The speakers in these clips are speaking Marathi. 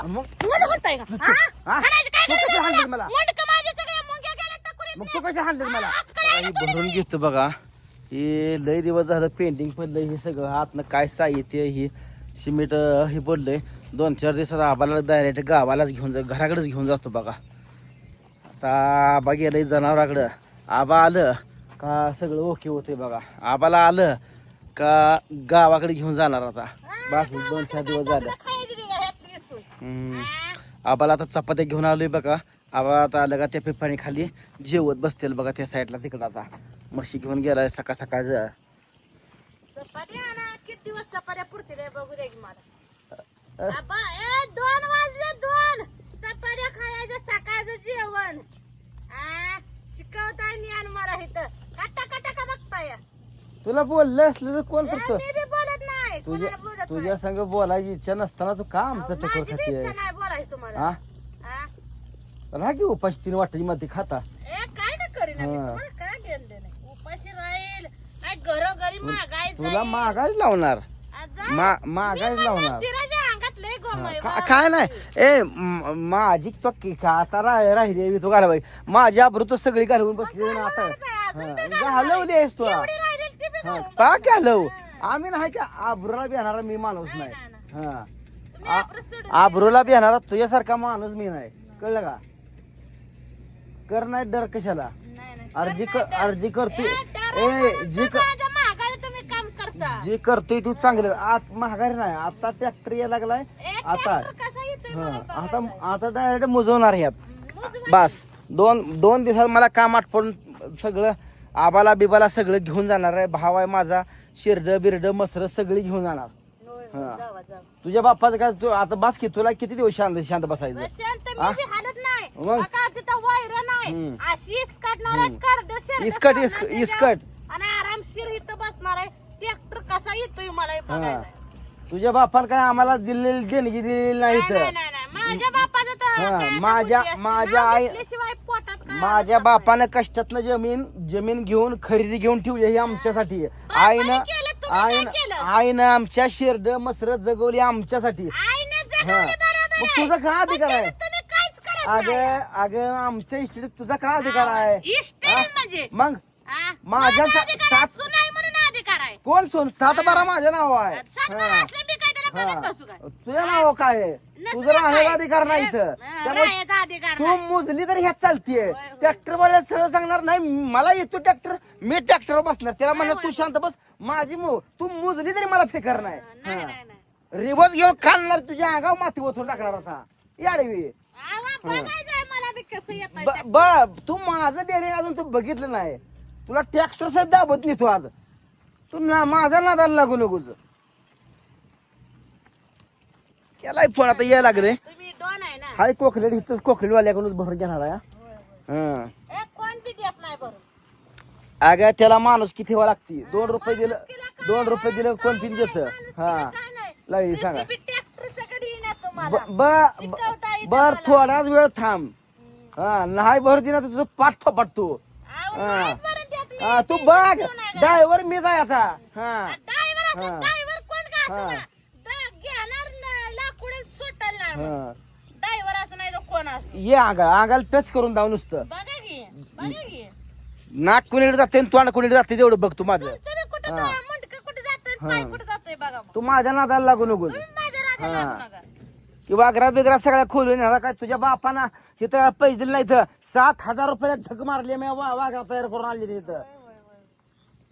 का? मग? मला होतंय का? हा? हा? हाणायचं काय तू कशी गरज आहे मला? मुंडकं मुंग्या गेल्या मग तू कशा मला? आज भरून घेतो बघा. हे लय दिवस झालं पेंटिंग पडलंय हे सगळं. आतनं काय साहित्य हे? सिमेंट अं, हे पडलंय. दोन चार दिवसात आबाला डायरेक्ट गावालाच घेऊन जा घराकडेच घेऊन जातो बघा. आता आबा गेलंय जनावराकडं. आबा आलं का सगळं ओके होते बघा. आबाला आलं का गावाकडे घेऊन जाणार आता. बस दोन चार दिवस झालं खायची दिली का ह्यात वेचून? हम्म. हा? आबाला आता चपात्या घेऊन आलोय बघा. आबा आता आलं का त्या पिपाणी खाली जेवत बसतील बघा त्या साईडला तिकडं आता. म्हशी घेऊन गेलाय सकाळ सकाळ. किती दिवस चपात्या पुरतील बघू दे दोन वाजले दोन. चपात्या खायचं सकाळचं जेवण. आ, शिकवताय ज्ञान मला इथं. काटा काटा का बघताय? तुला बोललं असलं तर कोण करतं बोलत नाही. तुझ्या संग बोलायची इच्छा नसताना तू का आमचं बी खाते इच्छा नाही बोलायचं तुम्हाला. हा? हा? राहा की उपाशी तीन वाटाची मध्ये खाता. ए, काय ना करीन आम्ही? हा. तुम्हाला काय घेणं देणं आहे? उपाशी राहील. काय घरोघरी मागाय तुला मागायला लावणार. मा मागायला लावणार. मंदिराच्या अंगात लय गोमय का- काय नाही. ए म- माझी तो की आता राह- राहिली आहे, मी तो घालवाय माझी आबरू तो सगळी घालवून बसली ना आता. घालवली आहेस तू. हा. का घालव? आम्ही नाही का आबरूला बिहाणारा मी माणूस नाही. हा. आ- आबरूला बिहाणारा तुझ्यासारखा माणूस मी नाही. कळलं का? कर नाही डर कशाला? अर्जी कर अर्जी करतोय. ए जी क- तुम्ही काम करता. जे तू चांगलं. आत महागारी नाही. आता ट्रॅक्टर यायला लागलाय. एक आता tractor कसा येतोय हा, मला आता. आता डायरेक्ट मुजवणार ह्यात मोजवा. बस. दोन दोन दिवसात मला काम आटपडून सगळं आबाला बिबाला सगळं घेऊन जाणार आहे. भाव आहे माझा. शिरड बिरड मसर सगळी घेऊन जाणार होय, हा. होय, जावा, जावा. तुझ्या बाप्पाचं काय तू आता बस की तुला किती दिवस शांत शांत बसायचं शांत? मी बी हालत नाही मग? बघा, तिथं वायरं नाही हम्म. अशी इस्कटणार आहे, करडं शेरडं इस्कट, इस्क-. इस्कट. आणि आरामशीर इथं बसणार आहे ट्रॅक्टर कसा येतोय मला हे हा बघायला तुझ्या बापानं काय आम्हाला दिलेली देणगी दिलेली नाही नाही, नाही, इथं नाही, नाही. माझ्या बापाचं तर हा, काय आता माझ्या- बुद्धी असते. माझ्या नाव आई- घेतल्याशिवाय पोटात काय माझ्या बापानं कष्टातनं जमीन जमीन घेऊन खरेदी घेऊन ठेवली ही आमच्यासाठी आईनं आईनं? आईनं आमच्या शेरड मसर जगवली आमच्यासाठी हा. मग आहे. तुझा काय अधिकार आहे करत नाही. अगं अगं आमच्या इस्टेटीत तुझा काय अधिकार आहे इस्टेट हा? म्हणजे मग? माझ्या आहे, सात- आहे कोण सोन सात बारा माझं नाव आहे हा. बघत बसू काय? तुझं नाव काय? आहे तुझं राहायला काय? अधिकार नाही इथं. हा, त्यामुळे राहायचा अधिकार तू नाही. मोजली तर ह्यात चालतीये. होय. ट्रॅक्टर वाला सरळ सांगणार नाही मला येतो ट्रॅक्टर मी ट्रॅक्टर बसणार. त्याला म्हणणार तू शांत बस माझी मो तू मोजली तरी मला फेकर नाही. नाही नाही नाही. रिवर्स घेऊन काढणार तुझ्या अंगावर माती ओतून टाकणार आता. याडवी आवा, बघायचंय मला बी कसं येतंय ब- ब तू माझं डेअरिंग अजून तू बघितलं नाही. तुला ट्रॅक्टर सहित दाबत नाही तू आज. तू ना माझा नादाला लागू नकोस. त्याला फोन आता यायला लागले तुम्ही डॉन आहे ना? हाय कोकलेट इथं कोकलेवाल्याकडूनच भरून घेणार आहे हा. हा. ए, कोण बी देत नाही बरं अगं त्याला माणूस किती वेळा लागते? दोन रुपये दिलं दोन रुपये दिलं कोण पिन देत? हा. लागली सांगा. रेसिपी ट्रॅक्टर सगळी येणार तुम्हाला. ब- ब- शिकवता येतं बर मला. थोडाच वेळ थांब. हा नाही भर दिना तर तुझं पाठ थोपाट तू. आहो, हा. नाहीच बरं देत मी. हा तू बघ? ड्रायव्हर मी जाय आता. हा. ड्रायव्हर हा. ड्रायव्हर कोण का हा ना ड्रा- घेणार न- लाकूड सुटणार हा. ड्रायव्हर असं नाही तर कोण असं? ये टच करून जाऊ नुसतं. बघा की बघा की. नाक कुणीकडे जाते आणि तोंड कुणीकडे जाते तेवढं बघ तू माझं. तुमचं बी कुठं हा. तो मुंडकं कुठं जातं पाय कुठं जातोय बघा मग. तू माझ्या नादाला लागू नको. तुम्ही माझ्या राजा हा. लागू नका. की वागरा बिगरा सगळ्या खोलून येणार काय? तुझ्या बापाना इथं पैसे दिले नाही इथं सात हजार रुपयाला झक मारली मी वा- वाघरा तयार करून आणली इथं.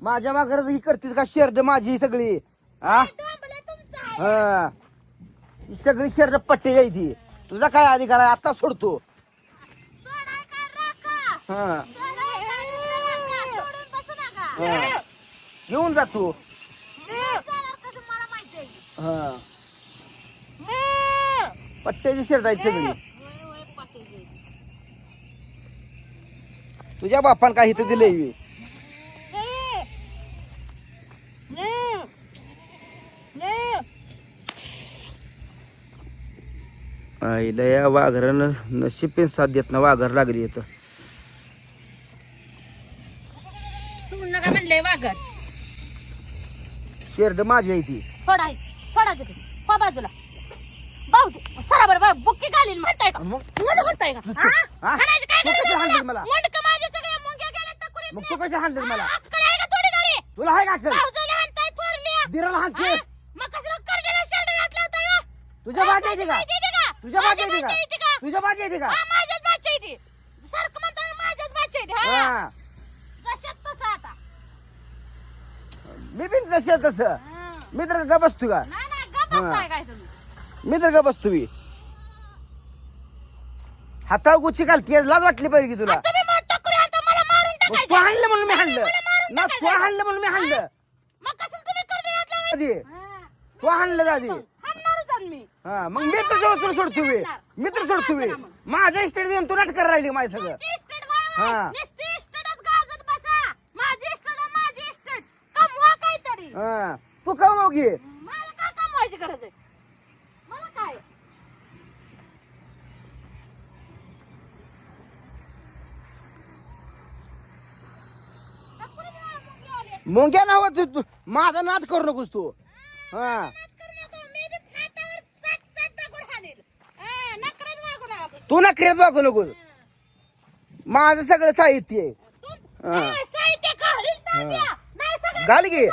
माझ्या वाघरात ही करतीस का? शेरड माझी सगळी. हा? डोंबलं तुमचं आहे. हा. सगळी शरीर पट्टी ती तुझा काय अधिकार आहे? आता सोडतो. हा. घेऊन जा तू. हा. पट्ट्याची शर्ट आहे सगळी. तुझ्या बापान काही इथं दिलंय बी. मी. मी. मी. आईला या वाघरानं नशीब साथ देत ना वाघर लागली सोडू नका म्हणले वाघर शेरड माझी आहे ती सोडा सोडा तिथे पा बाजूला सरा बरं बुक्की म्हणताय का मग मुलं का हा? हा? हाणायचं काय गरज मला? मला? मुंडकं माझे सगळे मुंग्या गेल्या टाकुरीत. मग तू कशी मला हा, अक्कल आहे का थोडी तरी? तुला आहे का अक्कल भाऊजाला हाणताय थोरल्या. दिराला हाणते हा? मग कसं करडेला शर्ट घातला होता ह्यो? तुझ्या येते येते का? तुझ्या माझ्या येते येते का का? तुझ्या बाची येते का हा, माझ्याच बाची येते. सारखं म्हणताय माझ्याच बाची येते. हा? हा जशात तसं आता. मी पण जसं तसं हा. मी तर का बसतो का नाही, नाही, गप्प हा. बसताय काय तुम्ही? मी तर का बसतो मी हातावर गुच्छी घालते लाज वाटली पाहिजे की तुला आता तुम्ही मोठं टाकुरी हाणता, मला मारून मग टाकायचं. तू हाणलं म्हणून मी हाणलं ना तू. हाणलं म्हणून मी हाणलं मग कसं तुम्ही? आधी हा. तू हाणलं आधी मी हा मग मी तर सोडतो सोडतो मी मी तर सोडतो माझ्या इस्टेट देऊन तू नाटक राहिली माझ्या सगळं तुमची इस्टेट. हा. नुसती इस्टेटच गाजत बसा. माझी इस्टेट आहे, माझी इस्टेट. कमवा काहीतरी. हा तू कमाव घे मला काय कमवायची गरज आहे? मला काय? टाकून द्या, मुंगी आली. मुंग्या नाव तू माझा नाद करू नकोस तू हा नाद करू नको. मी बी फाटावर चाट चाट टाकून हाणील. हा, नखरेच वागू नका तुम्ही. तू ना क्रियात वागू नकोस माझं सगळं साहित्य आहे. हा. घाल घे.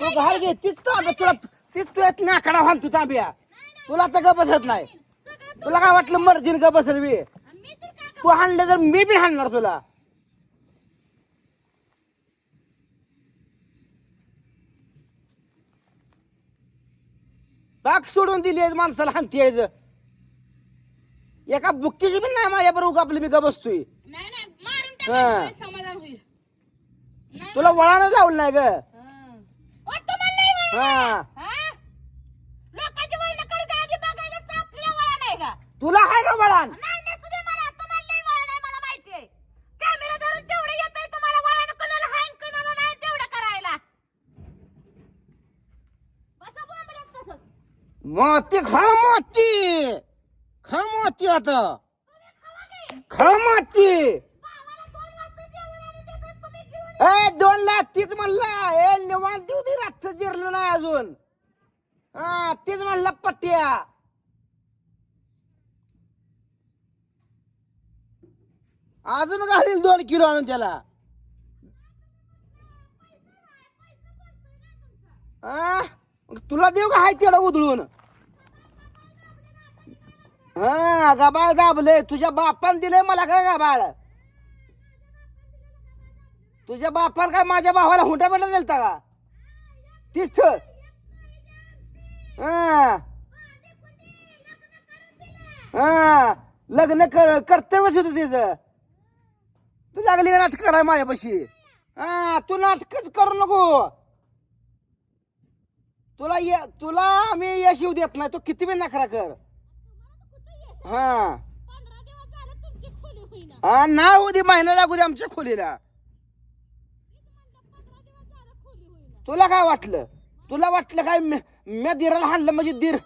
तू घाल घे तीच तांब्या तुला तीच तू येत नाकडा हान तू तांब्या. तुला तर बसत नाही. तुला काय वाटलं मर्जीन का बसल बी तू हाणलं तर मी बी हाणणार तुला. बाग सोडून दिली माणसाला हानती यायचं एका बुक्कीची बी नाही माझ्या बरोबर आपली मी का बसतोय नाही नाही मारून हा. टाकायचं समाधान होईल नाही. तुला वळानं लावलं नाही ग हा. ओ, तुम्हाला नाही वळण आहे? हा? लोकांची वळणं कडे आधी बघायचं तर आपल्या वळण आहे का तुला आहे का नाही मला तुम्हाला नाही वळण आहे मला माहिती आहे कॅमेरा धरून तेवढं येतंय तुम्हाला वळण कोणाला हाय कोणाला नाही तेवढं करायला बसा बोंबलत तसंच. मोती खा मोती खा माती आता. खा माती दोन ए दोन लाख तीच म्हणला. ए निवांत देऊ दे रात्र जिरलं नाही अजून. हा तीच म्हणला पट्ट्या. अजून घालील दोन किलो आणून त्याला. आ? तुला देऊ का हाय तेवढा उधळून? हा गबाळ दाबले तुझ्या बापान दिलंय मला काय गबाळ तुझ्या बापान काय माझ्या भावाला हुंडा बेटा दिलता का? तीच तर हा. हा. लग्न कर कर्तव्यच होत तिच. तू लागली नाटक कराय माझ्यापाशी? हा तू नाटकच करू नको. तुला तुला आम्ही यश येऊ देत नाही. तू किती बी नखरा कर. हा. हा ना उद्या महिना लागू दे आमच्या खोलीला. तुला काय वाटलं? तुला वाटलं काय मी मी दिराला हाणलं म्हणजे दीर?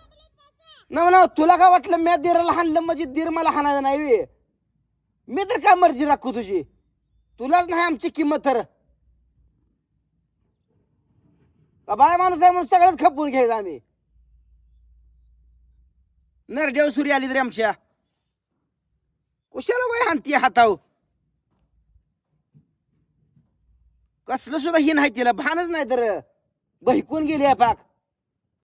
नव नव तुला काय वाटलं मी दिराला हाणलं म्हणजे दीर मला हाणायचं नाही. मी तर काय मर्जी राखू तुझी? तुलाच नाही आमची किंमत तर. बाय माणूस आहे म्हणून सगळंच खपवून घ्यायचं आम्ही. नरदेव सुरी आली तरी आमच्या. कुशाला बाय हानती हाताव कसलं सुद्धा ही नाही तिला. भानच नाही तर. बहिकून गेली आहे पाक.